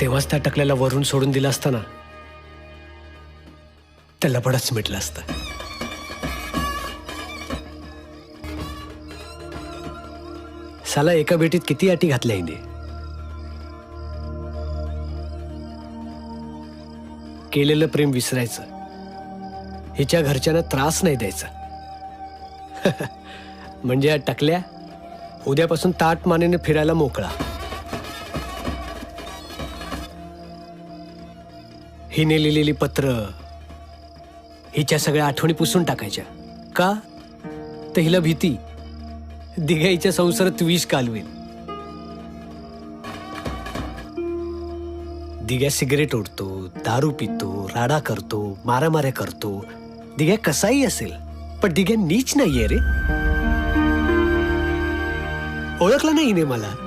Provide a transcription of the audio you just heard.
तेव्हाच त्या टकल्याला वरून सोडून दिलं असतं ना त्याला बडच मिटलं असतं. साला एका बेटीत किती अटी घातल्या हिने? केलेलं प्रेम विसरायचं. हिच्या घरच्यांना त्रास नाही द्यायचा. म्हणजे या टकल्या उद्यापासून ताट मानेने फिरायला मोकळा. हिने लिहिलेली पत्र हिच्या सगळ्या आठवणी पुसून टाकायच्या. का? तर हिला भीती. दिघाईच्या संसारात विष कालवेल. दिघ्या सिगरेट ओढतो दारू पितो राडा करतो मारामाऱ्या करतो. दिघ्या कसाही असेल पण दिघ्या नीच नाहीये रे. ओळखलं नाही मला.